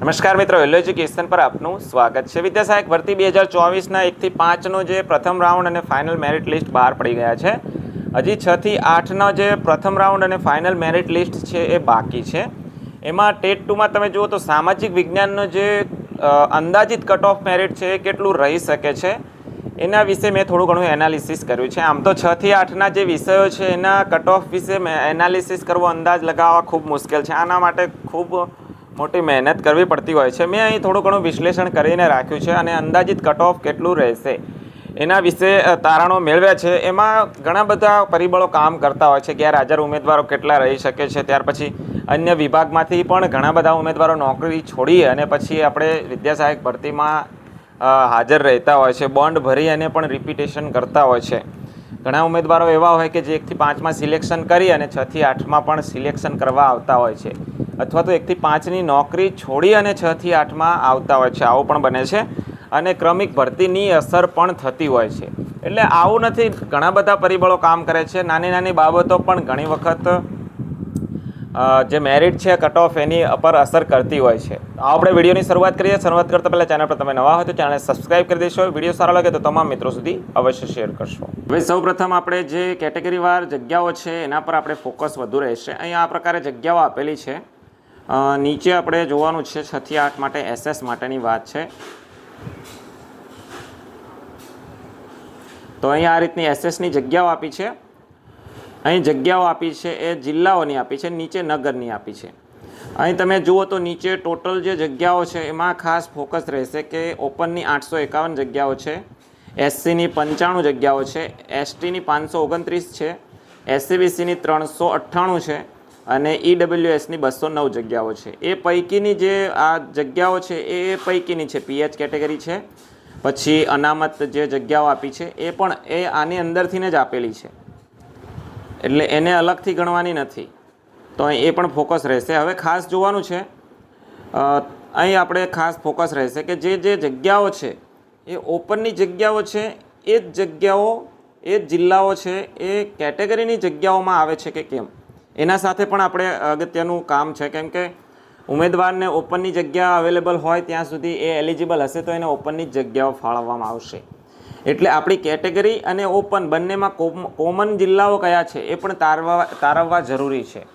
નમસ્કાર મિત્રો L education પર આપનું સ્વાગત છે. વિદ્યા સહાયક ભરતી બે હજાર ચોવીસના એકથી પાંચનો જે પ્રથમ રાઉન્ડ અને ફાઇનલ મેરિટ લિસ્ટ બહાર પડી ગયા છે. હજી છથી આઠનો જે પ્રથમ રાઉન્ડ અને ફાઇનલ મેરિટ લિસ્ટ છે એ બાકી છે. એમાં ટેટ ટુમાં તમે જુઓ તો સામાજિક વિજ્ઞાનનો જે અંદાજિત કટ ઓફ મેરિટ છે એ કેટલું રહી શકે છે, એના વિશે મેં થોડું ઘણું એનાલિસિસ કર્યું છે. આમ તો છથી આઠના જે વિષયો છે એના કટ ઓફ વિશે મેં એનાલિસિસ કરવો અંદાજ લગાવવા ખૂબ મુશ્કેલ છે. આના માટે ખૂબ મોટી મહેનત કરવી પડતી હોય છે. મેં અહીં થોડું ઘણું વિશ્લેષણ કરીને રાખ્યું છે અને અંદાજિત કટ કેટલું રહેશે એના વિશે તારણો મેળવ્યા છે. એમાં ઘણા બધા પરિબળો કામ કરતા હોય છે. ગેરહાજર ઉમેદવારો કેટલા રહી શકે છે, ત્યાર પછી અન્ય વિભાગમાંથી પણ ઘણા બધા ઉમેદવારો નોકરી છોડી અને પછી આપણે વિદ્યાસહાયક ભરતીમાં હાજર રહેતા હોય છે. બોન્ડ ભરી અને પણ રિપીટેશન કરતા હોય છે. ઘણા ઉમેદવારો એવા હોય કે જે એકથી પાંચમાં સિલેક્શન કરી અને છથી આઠમાં પણ સિલેક્શન કરવા આવતા હોય છે. અથવા તો એકથી પાંચની નોકરી છોડી અને છથી આઠમાં આવતા હોય છે. આવું પણ બને છે અને ક્રમિક ભરતીની અસર પણ થતી હોય છે. એટલે આવું નથી. ઘણા બધા પરિબળો કામ કરે છે. નાની નાની બાબતો પણ ઘણી વખત જે મેરિટ છે કટ ઓફ એની પર અસર કરતી હોય છે. આપણે વિડીયોની શરૂઆત કરીએ. શરૂઆત કરતાં પહેલાં ચેનલ પર તમે નવા હોય તો ચેનલને સબસ્ક્રાઇબ કરી દેશો. વીડિયો સારો લાગે તો તમામ મિત્રો સુધી અવશ્ય શેર કરશો. હવે સૌપ્રથમ આપણે જે કેટેગરીવાર જગ્યાઓ છે એના પર આપણે ફોકસ વધુ રહેશે. અહીંયા આ પ્રકારે જગ્યાઓ આપેલી છે. નીચે આપણે જોવાનું છે છથી આઠ માટે એસએસ માટેની વાત છે. તો અહીંયા આ રીતની એસએસની જગ્યાઓ આપી છે. અહીં જગ્યાઓ આપી છે એ જિલ્લાઓની આપી છે, નીચે નગરની આપી છે. અહીં તમે જુઓ તો નીચે ટોટલ જે જગ્યાઓ છે એમાં ખાસ ફોકસ રહેશે કે ઓપનની આઠસો એકાવન જગ્યાઓ છે, એસસીની પંચાણું જગ્યાઓ છે, એસટીની પાંચસો ઓગણત્રીસ છે, એસસીબીસીની ત્રણસો અઠ્ઠાણું છે અને ઈડબ્લ્યુએસની બસો નવ જગ્યાઓ છે. એ પૈકીની જે આ જગ્યાઓ છે, એ પૈકીની છે. પીએચ કેટેગરી છે. પછી અનામત જે જગ્યાઓ આપી છે, એ પણ એ આની અંદરથીને જ આપેલી છે. એટલે એને અલગથી ગણવાની નથી. તો એ પણ ફોકસ રહેશે. હવે ખાસ જોવાનું છે અહીં આપણે ખાસ ફોકસ રહેશે કે જે જે જગ્યાઓ છે, એ ઓપનની જગ્યાઓ છે, એ જ જગ્યાઓ, એ જ જિલ્લાઓ છે, એ કેટેગરીની જગ્યાઓમાં આવે છે કે કેમ? એના સાથે પણ આપણે અગત્યનું કામ છે, કેમ કે ઉમેદવારને ઓપનની જગ્યા અવેલેબલ હોય ત્યાં સુધી એ એલિજિબલ હશે તો એને ઓપનની જ જગ્યાઓ ફાળવવામાં આવશે. એટલે આપણી કેટેગરી અને ઓપન બંનેમાં કોમ- કોમન જિલ્લાઓ કયા છે એ પણ તારવા, તારવવા જરૂરી છે.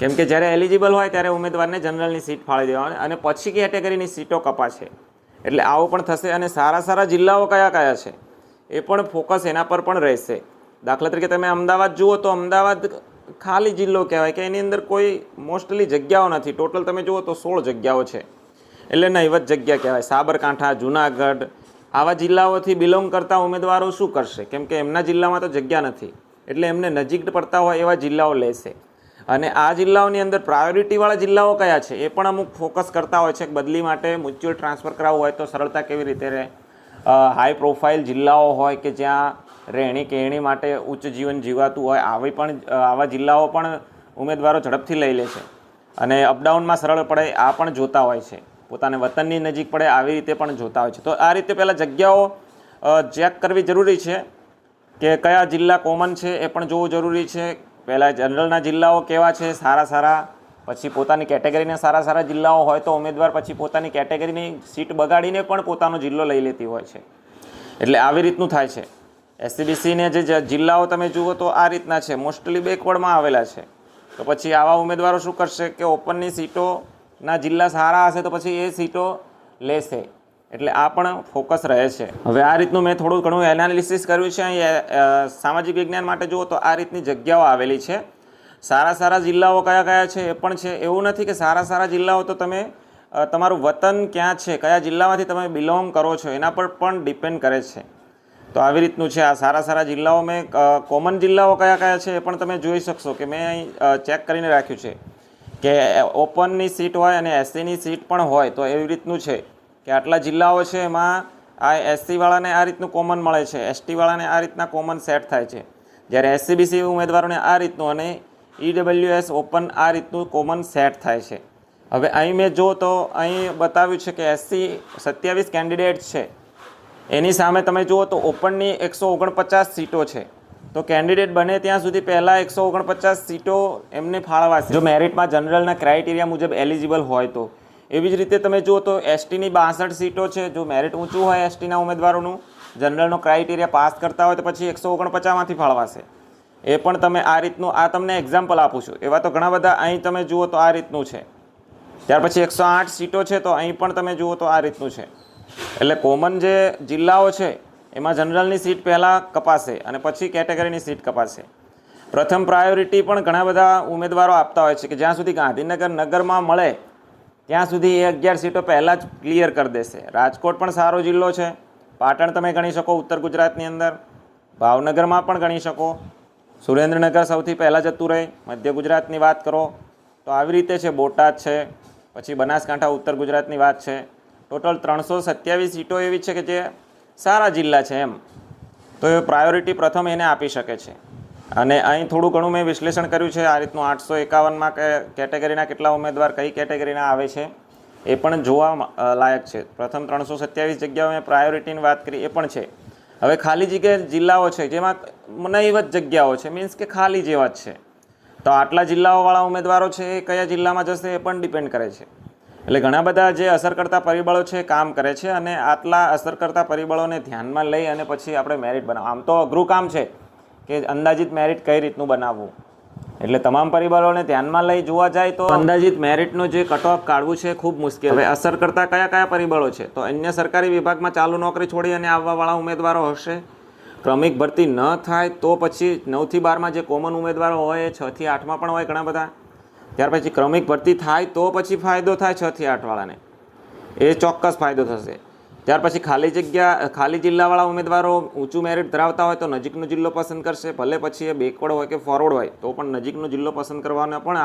કેમ કે જ્યારે એલિજિબલ હોય ત્યારે ઉમેદવારને જનરલની સીટ ફાળવી દેવાની અને પછી કેટેગરીની સીટો કપાશે. એટલે આવું પણ થશે અને સારા સારા જિલ્લાઓ કયા કયા છે એ પણ ફોકસ એના પર પણ રહેશે. દાખલા તરીકે તમે અમદાવાદ જુઓ તો અમદાવાદ ખાલી જિલ્લો કહેવાય કે એની અંદર કોઈ મોસ્ટલી જગ્યાઓ નથી. ટોટલ તમે જુઓ તો સોળ જગ્યાઓ છે. એટલે નહીવત જગ્યા કહેવાય. સાબરકાંઠા, જુનાગઢ, આવા જિલ્લાઓથી બિલોંગ કરતા ઉમેદવારો શું કરશે? કેમ કે એમના જિલ્લામાં તો જગ્યા નથી. એટલે એમને નજીક પડતા હોય એવા જિલ્લાઓ લેશે. અને આ જિલ્લાઓની અંદર પ્રાયોરિટીવાળા જિલ્લાઓ કયા છે? એ પણ અમુક ફોકસ કરતા હોય છે કે બદલી માટે મ્યુચ્યુઅલ ટ્રાન્સફર કરાવવું હોય તો સરળતા કેવી રીતે રહે? હાઈ પ્રોફાઇલ જિલ્લાઓ હોય કે જ્યાં રહેણી કહેણી માટે ઉચ્ચ જીવન જીવાતું હોય, આવી પણ, આવા જિલ્લાઓ પણ ઉમેદવારો ઝડપથી લઈ લે છે. અને અપડાઉનમાં સરળ પડે આ પણ જોતા હોય છે. પોતાને વતનની નજીક પડે આવી રીતે પણ જોતા હોય છે. તો આ રીતે પહેલાં જગ્યાઓ ચેક કરવી જરૂરી છે કે કયા જિલ્લા કોમન છે એ પણ જોવું જરૂરી છે. પહેલાં જનરલના જિલ્લાઓ કેવા છે, સારા સારા, પછી પોતાની કેટેગરીના સારા સારા જિલ્લાઓ હોય તો ઉમેદવાર પછી પોતાની કેટેગરીની સીટ બગાડીને પણ પોતાનો જિલ્લો લઈ લેતી હોય છે. એટલે આવી રીતનું થાય છે. એસસીબીસીને જે જિલ્લાઓ તમે જુઓ તો આ રીતના છે. મોસ્ટલી બેકવર્ડમાં આવેલા છે. તો પછી આવા ઉમેદવારો શું કરશે કે ઓપનની સીટોના જિલ્લા સારા હશે તો પછી એ સીટો લેશે. એટલે આ પણ ફોકસ રહે છે. હવે આ રીતનું મેં થોડું ઘણું એનાલિસિસ કર્યું છે. અહીં સામાજિક વિજ્ઞાન માટે જુઓ તો આ રીતની જગ્યાઓ આવેલી છે. સારા સારા જિલ્લાઓ કયા કયા છે એ પણ છે. એવું નથી કે સારા સારા જિલ્લાઓ તો તમે તમારું વતન ક્યાં છે, કયા જિલ્લામાંથી તમે બિલોંગ કરો છો, એના પર પણ ડિપેન્ડ કરે છે. તો આવી રીતનું છે. આ સારા સારા જિલ્લાઓ મેં કોમન જિલ્લાઓ કયા કયા છે એ પણ તમે જોઈ શકશો કે મેં અહીં ચેક કરીને રાખ્યું છે કે ઓપનની સીટ હોય અને એસસીની સીટ પણ હોય તો એવી રીતનું છે કે આટલા જિલ્લાઓ છે એમાં આ એસસીવાળાને આ રીતનું કોમન મળે છે. એસટીવાળાને આ રીતના કોમન સેટ થાય છે. જ્યારે એસસીબીસી ઉમેદવારોને આ રીતનું અને ઈડબ્લ્યુએસ ઓપન આ રીતનું કોમન સેટ થાય છે. હવે અહીં મેં જો તો અહીં બતાવ્યું છે કે એસસી સત્યાવીસ કેન્ડિડેટ છે. એની સામે તમે જુઓ તો ઓપનની એકસો ઓગણપચાસ સીટો છે. તો કેન્ડિડેટ બને ત્યાં સુધી પહેલાં એકસો ઓગણપચાસ સીટો એમને ફાળવાશે. જો મેરિટમાં જનરલના ક્રાઇટેરિયા મુજબ એલિજિબલ હોય તો. એવી જ રીતે તમે જુઓ તો એસટીની બાસઠ સીટો છે. જો મેરિટ ઊંચું હોય એસટીના ઉમેદવારોનું, જનરલનો ક્રાઇટેરિયા પાસ કરતા હોય તો પછી એકસો ઓગણપચાસમાંથી ફાળવાશે. એ પણ તમે આ રીતનું, આ તમને એક્ઝામ્પલ આપું છું. એવા તો ઘણા બધા અહીં તમે જુઓ તો આ રીતનું છે. ત્યાર પછી એકસો આઠ સીટો છે તો અહીં પણ તમે જુઓ તો આ રીતનું છે. એટલે કોમન જે જિલ્લાઓ છે, એમાં જનરલની સીટ પહેલાં કપાશે અને પછી કેટેગરીની સીટ કપાશે. પ્રથમ પ્રાયોરિટી પણ ઘણા બધા ઉમેદવારો આપતા હોય છે કે જ્યાં સુધી ગાંધીનગર નગરમાં મળે, ત્યાં સુધી એ અગિયાર સીટો પહેલાં જ ક્લિયર કરી દેશે. રાજકોટ પણ સારો જિલ્લો છે. પાટણ તમે ગણી શકો ઉત્તર ગુજરાતની અંદર. ભાવનગરમાં પણ ગણી શકો. સુરેન્દ્રનગર સૌથી પહેલાં જતું રહે. મધ્ય ગુજરાતની વાત કરો. તો આવી રીતે છે, બોટાદ છે, પછી બનાસકાંઠા ઉત્તર ગુજરાતની વાત છે. ટોટલ ત્રણસો સત્યાવીસ સીટો એવી છે કે જે સારા જિલ્લા છે એમ. તો એ પ્રાયોરિટી પ્રથમ એને આપી શકે છે. અને અહીં થોડું ઘણું મેં વિશ્લેષણ કર્યું છે, આ રીતનું આઠસો એકાવનમાં કેટેગરીના કેટલા ઉમેદવાર કઈ કેટેગરીના આવે છે, એ પણ જોવા લાયક છે. પ્રથમ ત્રણસો સત્યાવીસ જગ્યાઓ મેં પ્રાયોરિટીની વાત કરી, એ પણ છે. હવે ખાલી જગ્યા જિલ્લાઓ છે, જેમાં નહીવત જગ્યાઓ છે મીન્સ કે ખાલી જેવા જ છે. તો આટલા જિલ્લાઓવાળા ઉમેદવારો છે એ કયા જિલ્લામાં જશે એ પણ ડિપેન્ડ કરે છે. એટલે ઘણા બધા જે અસર કરતા પરિબળો છે, કામ કરે છે અને આટલા અસર કરતા પરિબળોને ધ્યાનમાં લઈ અને પછી આપણે મેરિટ બનાવ આમ તો અઘરું કામ છે કે અંદાજિત મેરિટ કઈ રીતનું બનાવવું? એટલે તમામ પરિબળોને ધ્યાનમાં લઈ જોવા જાય તો અંદાજિત મેરિટનું જે કટ ઓફ કાઢવું છે ખૂબ મુશ્કેલ. હવે અસર કરતા કયા કયા પરિબળો છે? તો અન્ય સરકારી વિભાગમાં ચાલુ નોકરી છોડી અને આવવાવાળા ઉમેદવારો હશે. ક્રમિક ભરતી ન થાય તો પછી નવથી બારમાં જે કોમન ઉમેદવારો હોય એ છથી આઠમાં પણ હોય ઘણા બધા. ત્યાર પછી ક્રમિક ભરતી થાય તો પછી ફાયદો થાય છથી આઠવાળાને એ ચોક્કસ ફાયદો થશે. ત્યાર પછી ખાલી જગ્યા, ખાલી જિલ્લાવાળા ઉમેદવારો ઊંચું મેરિટ ધરાવતા હોય તો નજીકનો જિલ્લો પસંદ કરશે. ભલે પછી એ બેકવર્ડ હોય કે ફોરવર્ડ હોય, તો પણ નજીકનો જિલ્લો પસંદ કરવાનો પણ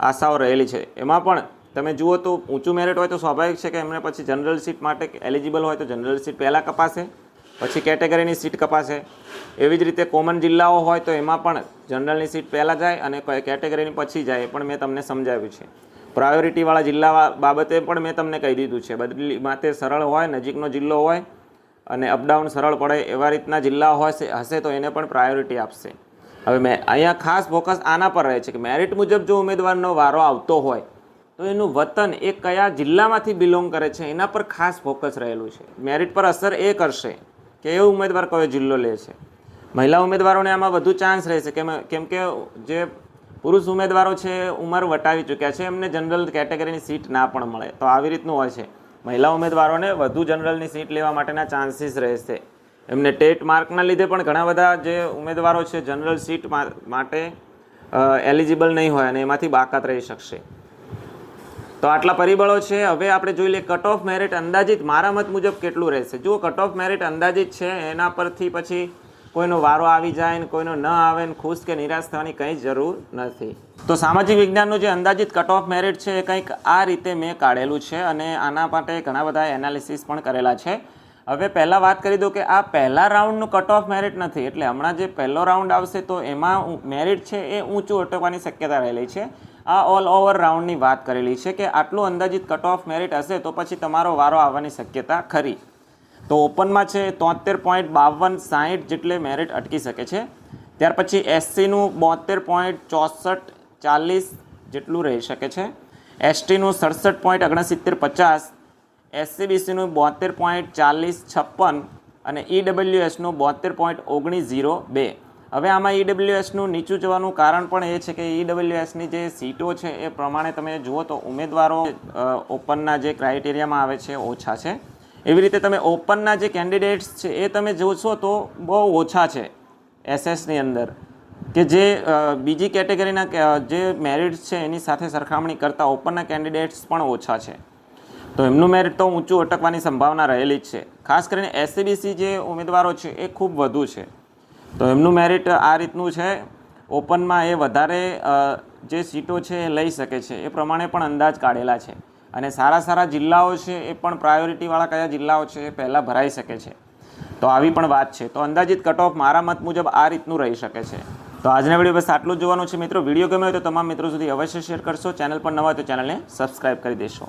આશાઓ રહેલી છે. એમાં પણ તમે જુઓ તો ઊંચું મેરિટ હોય તો સ્વાભાવિક છે કે એમને પછી જનરલ સીટ માટે એલિજિબલ હોય તો જનરલ સીટ પહેલાં કપાશે. પછી કેટેગરીની સીટ કપાશે. એવી જ રીતે કોમન જિલ્લાઓ હોય તો એમાં પણ જનરલની સીટ પહેલાં જાય અને કેટેગરીની પછી જાય પણ મેં તમને સમજાવ્યું છે. પ્રાયોરિટીવાળા જિલ્લા બાબતે પણ મેં તમને કહી દીધું છે. બદલી, માટે સરળ હોય, નજીકનો જિલ્લો હોય અને અપડાઉન સરળ પડે એવા રીતના જિલ્લા હોય હશે તો એને પણ પ્રાયોરિટી આપશે. હવે મેં, અહીંયા ખાસ ફોકસ આના પર રહે છે કે મેરિટ મુજબ જો ઉમેદવારનો વારો આવતો હોય તો એનું વતન એ કયા જિલ્લામાંથી બિલોંગ કરે છે એના પર ખાસ ફોકસ રહેલું છે. મેરિટ પર અસર એ કરશે કે એ ઉમેદવાર કયો જિલ્લો લે છે? મહિલા ઉમેદવારોને આમાં વધુ ચાન્સ રહેશે. કેમ કેમ કે જે પુરુષ ઉમેદવારો છે, ઉંમર વટાવી ચૂક્યા છે, એમને જનરલ કેટેગરીની સીટ ના પણ મળે. તો આવી રીતનું હોય છે. મહિલા ઉમેદવારોને વધુ જનરલની સીટ લેવા માટેના ચાન્સીસ રહેશે. એમને ટેટ માર્કના લીધે પણ ઘણા બધા જે ઉમેદવારો છે જનરલ સીટ માટે એલિજિબલ નહીં હોય અને એમાંથી બાકાત રહી શકશે. તો આટલા પરિબળો છે. હવે આપણે જોઈ લઈએ કટ ઓફ મેરિટ અંદાજિત મારા મત મુજબ કેટલું રહેશે. જુઓ કટ ઓફ મેરિટ અંદાજિત છે, એના પરથી પછી કોઈનો વારો આવી જાય ને કોઈનો ન આવે ને ખુશ કે નિરાશ થવાની કંઈ જરૂર નથી. તો સામાજિક વિજ્ઞાનનું જે અંદાજિત કટ ઓફ મેરિટ છે એ કંઈક આ રીતે મેં કાઢેલું છે અને આના માટે ઘણા બધા એનાલિસિસ પણ કરેલા છે. હવે પહેલાં વાત કરી દઉં કે આ પહેલા રાઉન્ડનું કટ ઓફ મેરિટ નથી. એટલે હમણાં જે પહેલો રાઉન્ડ આવશે તો એમાં મેરિટ છે એ ઊંચું અટકવાની શક્યતા રહેલી છે. આ ઓલ ઓવર રાઉન્ડની વાત કરેલી છે કે આટલું અંદાજિત કટ ઓફ મેરિટ હશે તો પછી તમારો વારો આવવાની શક્યતા ખરી. તો ઓપનમાં છે તોતેર પોઈન્ટ બાવન સાહીઠ જેટલે મેરિટ અટકી શકે છે. ત્યાર પછી એસસીનું બોતેર પોઈન્ટ ચોસઠ ચાલીસ જેટલું રહી શકે છે. એસટીનું સડસઠ પોઈન્ટ ઓગણસિત્તેર પચાસ એસસીબીસીનું બોતેર પોઈન્ટ ચાલીસ છપ્પન અને ઈડબલ્યુએસનું બોતેર પોઈન્ટ ઓગણીસ ઝીરો બે. હવે આમાં ઈડબ્લ્યુએસનું નીચું જવાનું કારણ પણ એ છે કે ઈડબ્લ્યુએસની જે સીટો છે એ પ્રમાણે તમે જુઓ તો ઉમેદવારો ઓપનના જે ક્રાઇટેરિયામાં આવે છે ઓછા છે. એવી રીતે તમે ઓપનના જે કેન્ડિડેટ્સ છે એ તમે જોશો તો બહુ ઓછા છે એસએસની અંદર. કે જે બીજી કેટેગરીના જે મેરિટ્સ છે એની સાથે સરખામણી કરતાં ઓપનના કેન્ડિડેટ્સ પણ ઓછા છે. તો એમનું મેરિટ તો ઊંચું અટકવાની સંભાવના રહેલી જ છે. ખાસ કરીને એસસીબીસી જે ઉમેદવારો છે એ ખૂબ વધુ છે. તો એમનું મેરિટ આ રીતનું છે. ઓપનમાં એ વધારે જે સીટો છે એ લઈ શકે છે. એ પ્રમાણે પણ અંદાજ કાઢેલા છે. અને સારા સારા જિલ્લાઓ છે એ પણ પ્રાયોરિટીવાળા કયા જિલ્લાઓ છે એ પહેલાં ભરાઈ શકે છે. તો આવી પણ વાત છે. તો અંદાજિત કટ ઓફ મારા મત મુજબ આ રીતનું રહી શકે છે. તો આજના વીડિયો બસ આટલું જ જોવાનું છે મિત્રો. વીડિયો ગમ્યો હોય તો તમામ મિત્રો સુધી અવશ્ય શેર કરશો. ચેનલ પર નવા તો ચેનલને સબસ્ક્રાઈબ કરી દેશો.